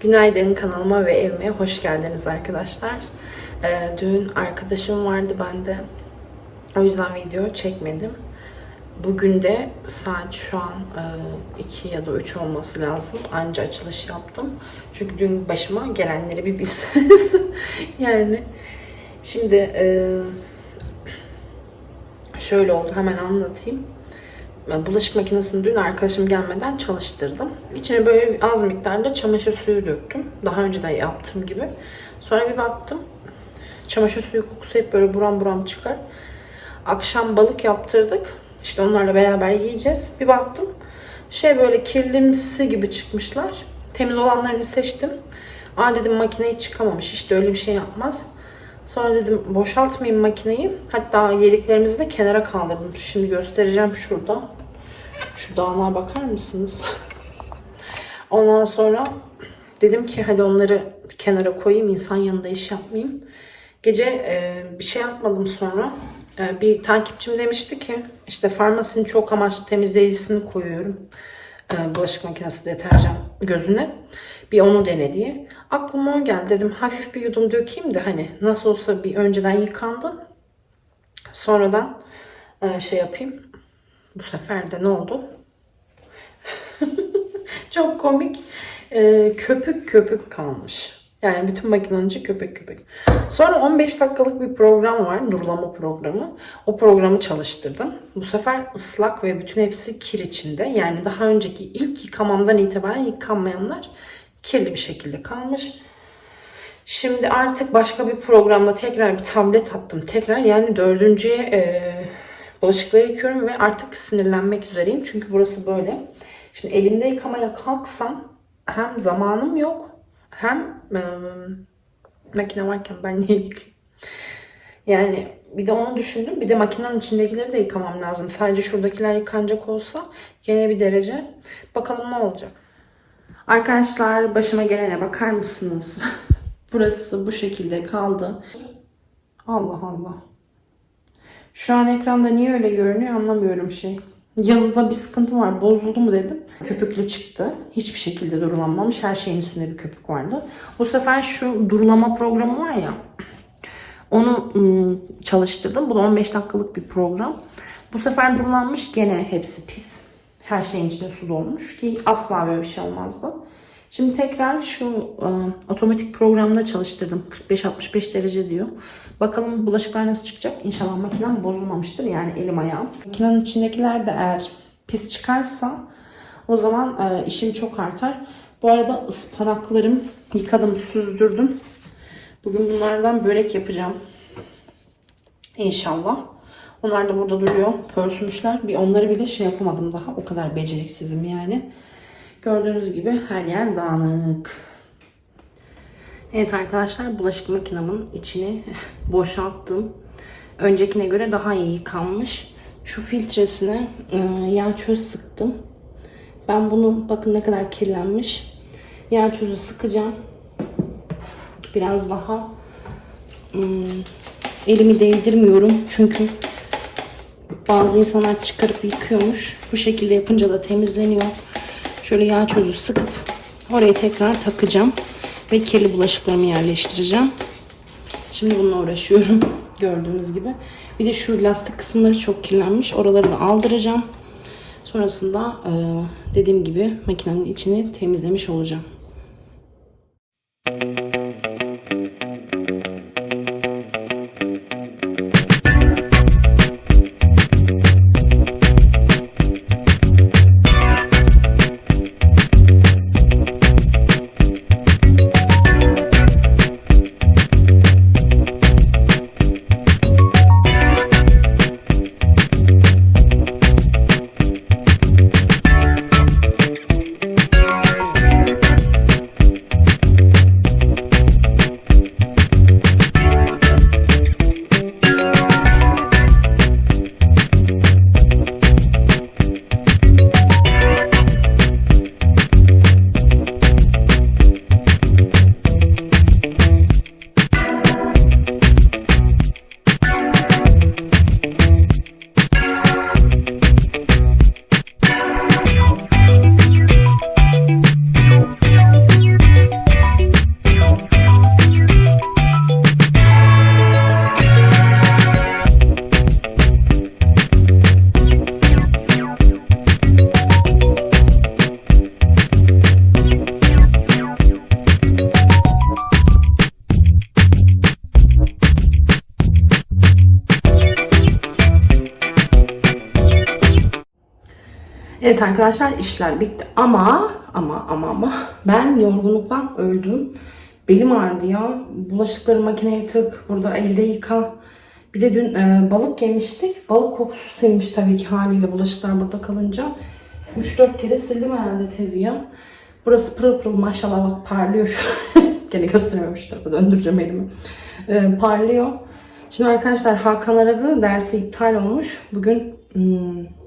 Günaydın kanalıma ve evime hoş geldiniz arkadaşlar. Ee, dün arkadaşım vardı bende. O yüzden video çekmedim. Bugün de saat şu an 2 ya da 3 olması lazım. Anca açılış yaptım. Çünkü dün başıma gelenleri bir bilseniz. yani şimdi e, şöyle oldu hemen anlatayım. Bulaşık makinesini dün arkadaşım gelmeden çalıştırdım. İçine böyle az miktarda çamaşır suyu döktüm. Daha önce de yaptığım gibi. Sonra bir baktım. Çamaşır suyu kokusu hep böyle buram buram çıkar. Akşam balık yaptırdık. İşte onlarla beraber yiyeceğiz. Bir baktım. Şey böyle kirlimsi gibi çıkmışlar. Temiz olanlarını seçtim. Aa dedim makine hiç çıkamamış. İşte öyle bir şey yapmaz. Sonra dedim boşaltmayayım makineyi. Hatta yediklerimizi de kenara kaldırdım. Şimdi göstereceğim şurada. Şu dağına bakar mısınız? Ondan sonra dedim ki hadi onları kenara koyayım. insan yanında iş yapmayayım. Gece e, bir şey yapmadım sonra. E, bir takipçim demişti ki işte farmasinin çok amaçlı temizleyicisini koyuyorum. E, bulaşık makinesi deterjan gözüne. Bir onu dene diye. Aklıma o geldi. Dedim hafif bir yudum dökeyim de hani nasıl olsa bir önceden yıkandı. Sonradan e, şey yapayım. Bu sefer de ne oldu? Çok komik. E, köpük köpük kalmış. Yani bütün makinenin içi köpük köpük. Sonra 15 dakikalık bir program var. Durulama programı. O programı çalıştırdım. Bu sefer ıslak ve bütün hepsi kir içinde. Yani daha önceki ilk yıkamamdan itibaren yıkanmayanlar kirli bir şekilde kalmış. Şimdi artık başka bir programda tekrar bir tablet attım. Tekrar yani dördüncüye e, bulaşıkları yıkıyorum ve artık sinirlenmek üzereyim. Çünkü burası böyle. Şimdi elimde yıkamaya kalksam hem zamanım yok hem e, makine varken ben niye yıkayayım? Yani bir de onu düşündüm. Bir de makinenin içindekileri de yıkamam lazım. Sadece şuradakiler yıkanacak olsa gene bir derece. Bakalım ne olacak. Arkadaşlar başıma gelene bakar mısınız? Burası bu şekilde kaldı. Allah Allah. Şu an ekranda niye öyle görünüyor anlamıyorum şey. Yazıda bir sıkıntı var. Bozuldu mu dedim. Köpüklü çıktı. Hiçbir şekilde durulanmamış. Her şeyin üstünde bir köpük vardı. Bu sefer şu durulama programı var ya. Onu ım, çalıştırdım. Bu da 15 dakikalık bir program. Bu sefer durulanmış. Gene hepsi pis. Her şeyin içinde su dolmuş ki asla böyle bir şey olmazdı. Şimdi tekrar şu e, otomatik programda çalıştırdım. 45-65 derece diyor. Bakalım bulaşıklar nasıl çıkacak. İnşallah makinem bozulmamıştır. Yani elim ayağım. Makinenin içindekiler de eğer pis çıkarsa o zaman e, işim çok artar. Bu arada ıspanaklarım yıkadım, süzdürdüm. Bugün bunlardan börek yapacağım. İnşallah. Onlar da burada duruyor. Pörsümüşler. Bir onları bile şey yapamadım daha. O kadar beceriksizim yani. Gördüğünüz gibi her yer dağınık. Evet arkadaşlar bulaşık makinemin içini boşalttım. Öncekine göre daha iyi yıkanmış. Şu filtresine e, yağ çöz sıktım. Ben bunu bakın ne kadar kirlenmiş. Yağ çözü sıkacağım. Biraz daha hmm, elimi değdirmiyorum. Çünkü bazı insanlar çıkarıp yıkıyormuş. Bu şekilde yapınca da temizleniyor. Şöyle yağ çözü sıkıp oraya tekrar takacağım. Ve kirli bulaşıklarımı yerleştireceğim. Şimdi bununla uğraşıyorum. Gördüğünüz gibi. Bir de şu lastik kısımları çok kirlenmiş. Oraları da aldıracağım. Sonrasında dediğim gibi makinenin içini temizlemiş olacağım. Evet arkadaşlar işler bitti ama ama ama ama ben yorgunluktan öldüm. Belim ağrıdı ya. Bulaşıkları makineye tık. Burada elde yıka. Bir de dün e, balık yemiştik. Balık kokusu silmiş tabii ki haliyle bulaşıklar burada kalınca. 3-4 kere sildim herhalde tezgahı. Burası pırıl pırıl maşallah bak parlıyor şu. Gene gösteremiyorum şu tarafa döndüreceğim elimi. E, parlıyor. Şimdi arkadaşlar Hakan aradı. Dersi iptal olmuş. Bugün hmm,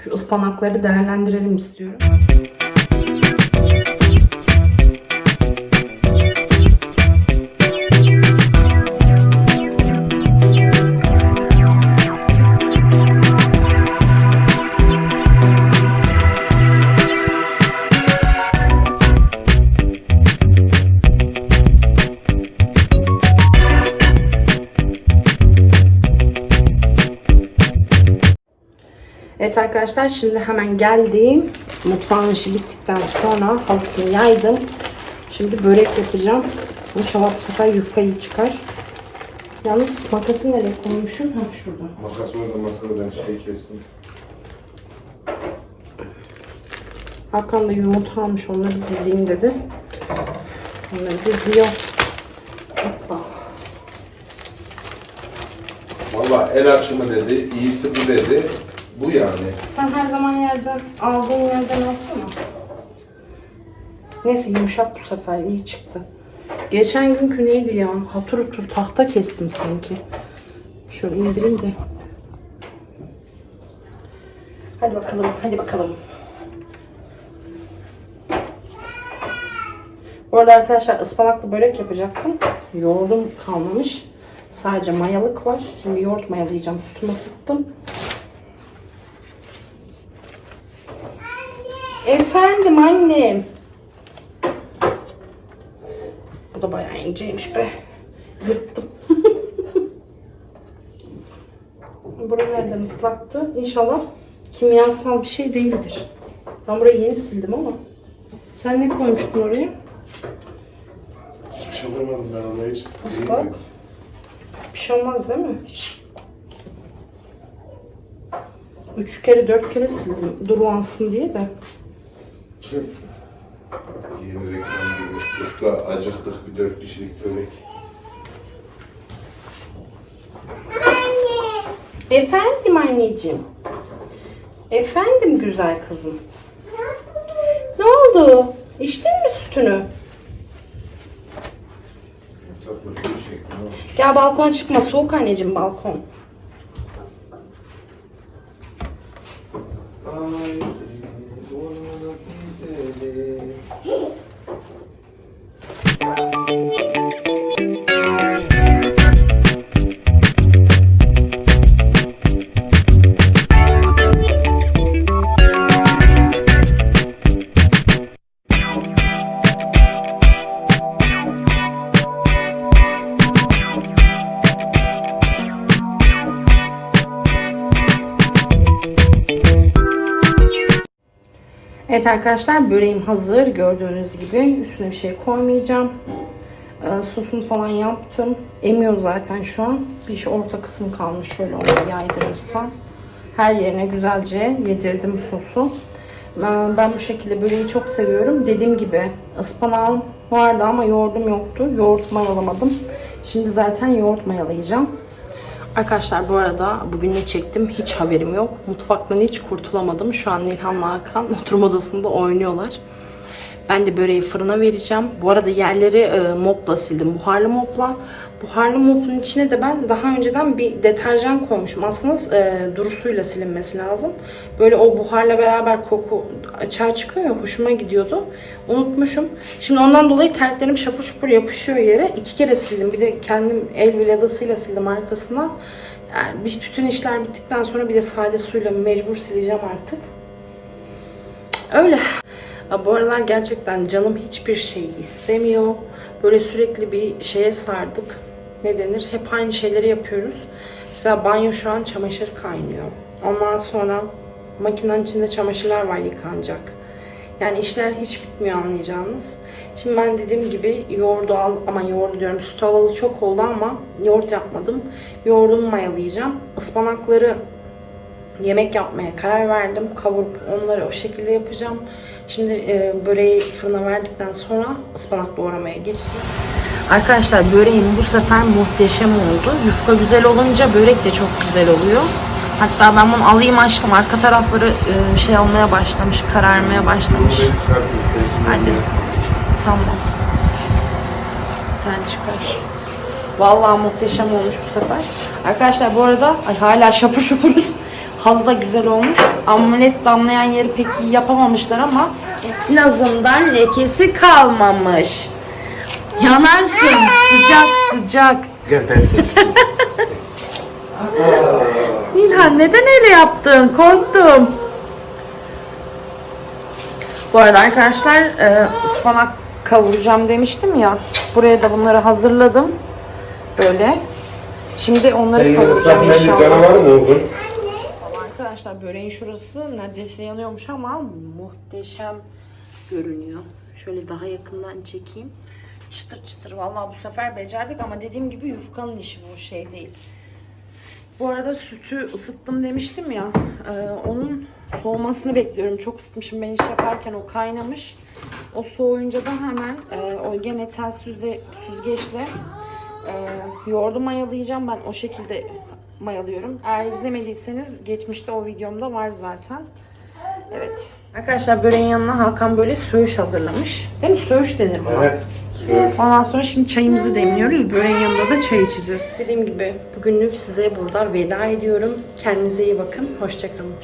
şu ıspanakları değerlendirelim istiyorum. Arkadaşlar şimdi hemen geldim. Mutfağın işi bittikten sonra halısını yaydım. Şimdi börek yapacağım. İnşallah bu sefer yufka iyi çıkar. Yalnız makası nereye koymuşum? Ha şurada. Makas orada masada ben şey kestim. Hakan da yumurta almış onları dizeyim dedi. Onları diziyor. Hoppa. Valla el açımı dedi, iyisi bu dedi. Bu yani. Sen her zaman yerden aldığın yerden alsana. Neyse yumuşak bu sefer iyi çıktı. Geçen günkü neydi ya? Hatır hutur tahta kestim sanki. Şöyle indireyim de. Hadi bakalım, hadi bakalım. Bu arada arkadaşlar ıspanaklı börek yapacaktım. Yoğurdum kalmamış. Sadece mayalık var. Şimdi yoğurt mayalayacağım. Sütümü ısıttım. Efendim annem. Bu da bayağı inceymiş be. Yırttım. Burayı nereden ıslattı? İnşallah kimyasal bir şey değildir. Ben burayı yeni sildim ama. Sen ne koymuştun oraya? Hiçbir şey koymadım ben ona hiç. Islak. Bir şey olmaz değil mi? Üç kere dört kere sildim. Durulansın diye de. Yeni reklam gibi. Usta acıktık bir dört kişilik börek. Efendim anneciğim. Efendim güzel kızım. Ne oldu? İçtin mi sütünü? Al. Gel balkona çıkma. Soğuk anneciğim balkon. Ona Thank you. Evet arkadaşlar böreğim hazır. Gördüğünüz gibi üstüne bir şey koymayacağım. Ee, sosunu falan yaptım. Emiyor zaten şu an. Bir şey orta kısım kalmış şöyle onu yaydırırsam. Her yerine güzelce yedirdim sosu. Ee, Ben bu şekilde böreği çok seviyorum. Dediğim gibi ıspanağım vardı ama yoğurdum yoktu. Yoğurt mayalamadım. Şimdi zaten yoğurt mayalayacağım. Arkadaşlar bu arada bugün ne çektim hiç haberim yok. Mutfaktan hiç kurtulamadım. Şu an Nilhan'la Hakan oturma odasında oynuyorlar. Ben de böreği fırına vereceğim. Bu arada yerleri e, mopla sildim. Buharlı mopla. Buharlı mopun içine de ben daha önceden bir deterjan koymuşum. Aslında e, durusuyla silinmesi lazım. Böyle o buharla beraber koku açığa çıkıyor ya hoşuma gidiyordu. Unutmuşum. Şimdi ondan dolayı terliklerim şapur şupur yapışıyor yere. İki kere sildim. Bir de kendim el viladasıyla sildim arkasından. Yani bütün işler bittikten sonra bir de sade suyla mecbur sileceğim artık. Öyle. Ya Bu aralar gerçekten canım hiçbir şey istemiyor. Böyle sürekli bir şeye sardık. Ne denir? Hep aynı şeyleri yapıyoruz. Mesela banyo şu an çamaşır kaynıyor. Ondan sonra makinenin içinde çamaşırlar var yıkanacak. Yani işler hiç bitmiyor anlayacağınız. Şimdi ben dediğim gibi yoğurdu al ama yoğurdu diyorum süt alalı çok oldu ama yoğurt yapmadım. Yoğurdumu mayalayacağım. Ispanakları yemek yapmaya karar verdim. Kavurup onları o şekilde yapacağım. Şimdi e, böreği fırına verdikten sonra ıspanak doğramaya geçeceğim. Arkadaşlar böreğim bu sefer muhteşem oldu. Yufka güzel olunca börek de çok güzel oluyor. Hatta ben bunu alayım aşkım. Arka tarafları e, şey olmaya başlamış, kararmaya başlamış. Hadi. Tamam. Sen çıkar. Vallahi muhteşem olmuş bu sefer. Arkadaşlar bu arada ay hala şapur şupuruz. Halı da güzel olmuş. Amulet damlayan yeri pek iyi yapamamışlar ama en azından lekesi kalmamış. Yanarsın. Sıcak sıcak. Gel ben seni. Nilhan neden öyle yaptın? Korktum. Bu arada arkadaşlar e, ıspanak kavuracağım demiştim ya. Buraya da bunları hazırladım. Böyle. Şimdi onları Sen yine kavuracağım ıslak mendil inşallah. canavarı mı oldun? Arkadaşlar böreğin şurası neredeyse yanıyormuş ama muhteşem görünüyor. Şöyle daha yakından çekeyim. Çıtır çıtır. Vallahi bu sefer becerdik ama dediğim gibi yufkanın işi bu şey değil. Bu arada sütü ısıttım demiştim ya. e, onun soğumasını bekliyorum. Çok ısıtmışım ben iş yaparken o kaynamış. O soğuyunca da hemen e, o gene tel süzgeçle e, yoğurdu mayalayacağım. Ben o şekilde mayalıyorum. Eğer izlemediyseniz geçmişte o videomda var zaten. Evet. Arkadaşlar böreğin yanına Hakan böyle söğüş hazırlamış. Değil mi? Söğüş denir buna. Evet. Söğüş. Ondan sonra şimdi çayımızı demliyoruz. Böreğin yanında da çay içeceğiz. Dediğim gibi bugünlük size burada veda ediyorum. Kendinize iyi bakın. Hoşçakalın.